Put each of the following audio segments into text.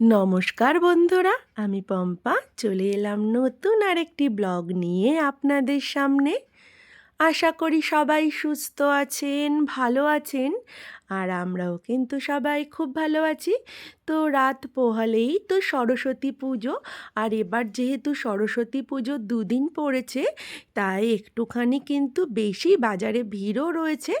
নমস্কার বন্ধুরা, আমি পম্পা। চলে এলাম নতুন আরেকটি ব্লগ নিয়ে আপনাদের সামনে। আশা করি সবাই সুস্থ আছেন, ভালো আছেন। আর আমরাও কিন্তু সবাই খুব ভালো আছি। তো রাত পোহালেই তো সরস্বতী পুজো। আর এবার যেহেতু সরস্বতী পুজো দুদিন পড়েছে, তাই একটুখানি কিন্তু বেশি বাজারে ভিড়ও রয়েছে।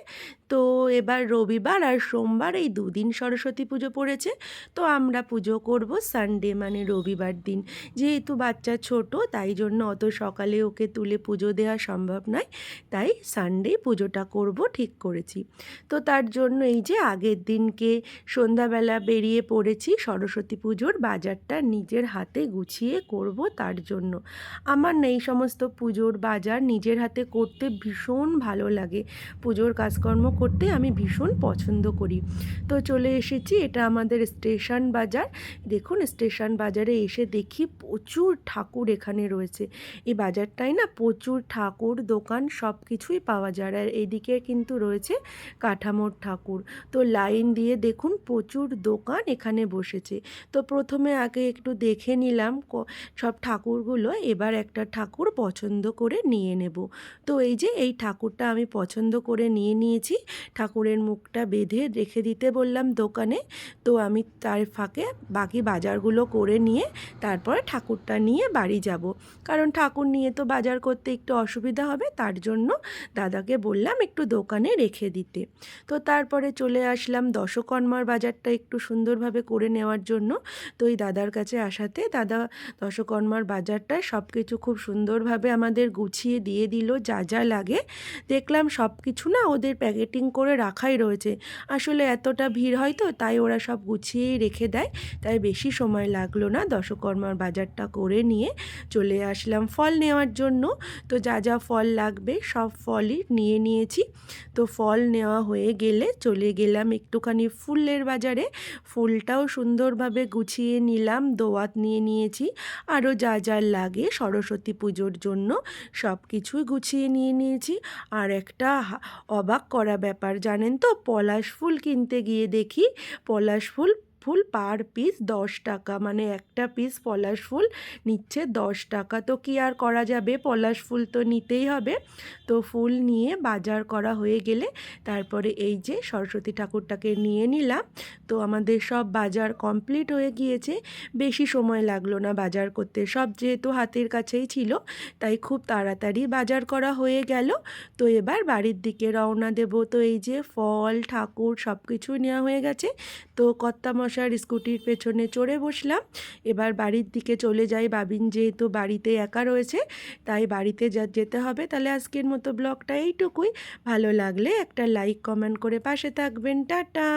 তো এবার রবিবার আর সোমবার এই দুদিন সরস্বতী পুজো পড়েছে। তো আমরা পুজো করব সানডে মানে রবিবার দিন। যেহেতু বাচ্চা ছোট, তাই জন্য অত সকালে ওকে তুলে পুজো দেওয়া সম্ভব নয়। তাই সানডে পুজোটা করব ঠিক করেছি। তো তার জন্য এই যে আগের দিনকে সন্ধ্যাবেলা বেরিয়ে পড়েছি, সরস্বতী পুজোর বাজারটা নিজের হাতে গুছিয়ে করব তার জন্য। আমার না এই সমস্ত পুজোর বাজার নিজের হাতে করতে ভীষণ ভালো লাগে। পুজোর কাজকর্ম করতে আমি ভীষণ পছন্দ করি। তো চলে এসেছি, এটা আমাদের স্টেশন বাজার। দেখুন, স্টেশন বাজারে এসে দেখি প্রচুর ঠাকুর এখানে রয়েছে। এই বাজারটায় না প্রচুর ঠাকুর, দোকান সব কিছুই পাওয়া যায়। আর এদিকে কিন্তু রয়েছে কাঠামোর ঠাকুর। তো লাইন দিয়ে দেখুন প্রচুর দোকান এখানে বসেছে। তো প্রথমে আগে একটু দেখে নিলাম সব ঠাকুরগুলো, এবার একটা ঠাকুর পছন্দ করে নিয়ে নেব। তো এই যে এই ঠাকুরটা আমি পছন্দ করে নিয়ে নিয়েছি, ঠাকুরের মুখটা বেঁধে রেখে দিতে বললাম দোকানে। তো আমি তার ফাঁকে বাকি বাজারগুলো করে নিয়ে তারপরে ঠাকুরটা নিয়ে বাড়ি যাব। কারণ ঠাকুর নিয়ে তো বাজার করতে একটু অসুবিধা হবে, তার জন্য দাদাকে বললাম একটু দোকানে রেখে দিতে। তো তারপরে চলে আসলাম দশকর্মার বাজারটা একটু সুন্দরভাবে করে নেওয়ার জন্য। তো এই দাদার কাছে আসাতে দাদা দশকর্মার বাজারটায় সব কিছু খুব সুন্দরভাবে আমাদের গুছিয়ে দিয়ে দিল, যা যা লাগে। দেখলাম সব কিছু না ওদের প্যাকেটিং করে রাখাই রয়েছে। আসলে এতটা ভিড় হয় তো, তাই ওরা সব গুছিয়েই রেখে দেয়। তাই বেশি সময় লাগল না দশকর্মার বাজারটা করে নিয়ে চলে আসলাম ফল নেওয়ার জন্য। তো যা যা ফল লাগবে সব ফলই নিয়ে নিয়েছি। তো ফল নেওয়া হয়ে গেলে চলে গেলাম একটুখানি ফুলের বাজারে। ফুলটাও সুন্দরভাবে গুছিয়ে নিলাম, দোয়াত নিয়ে নিয়েছি। আরও যা যা লাগে সরস্বতী পুজোর জন্য সব কিছুই গুছিয়ে নিয়ে নিয়েছি। আর একটা অবাক করা ব্যাপার জানেন তো? পলাশ ফুল কিনতে গিয়ে দেখি, পলাশ ফুল ফুল পার পিস দশ টাকা মানে একটা পিস পলাশ ফুল নিচ্ছে দশ টাকা। তো কি আর করা যাবে? পলাশ ফুল তো নিতেই হবে। তো ফুল নিয়ে বাজার করা হয়ে গেলে তারপরে এই যে সরস্বতী ঠাকুরটাকে নিয়ে নিলাম। তো আমাদের সব বাজার কমপ্লিট হয়ে গিয়েছে। বেশি সময় লাগল না বাজার করতে। সব যেহেতু হাতের কাছেই ছিল, তাই খুব তাড়াতাড়ি বাজার করা হয়ে গেল। তো এবার বাড়ির দিকে রওনা দেব। তো এই যে ফল, ঠাকুর সব কিছু নেওয়া হয়ে গেছে। তো কর্তা মশার স্কুটির পেছনে চড়ে বসলাম। এবার বাড়ির দিকে চলে যাই বাবিন, যেহেতু বাড়িতে একা রয়েছে, তাই বাড়িতে যা যেতে হবে, তাহলে আজকের মতো ব্লগটা এইটুকুই। ভালো লাগলে একটা লাইক, কমেন্ট করে পাশে থাকবেন। টাটা!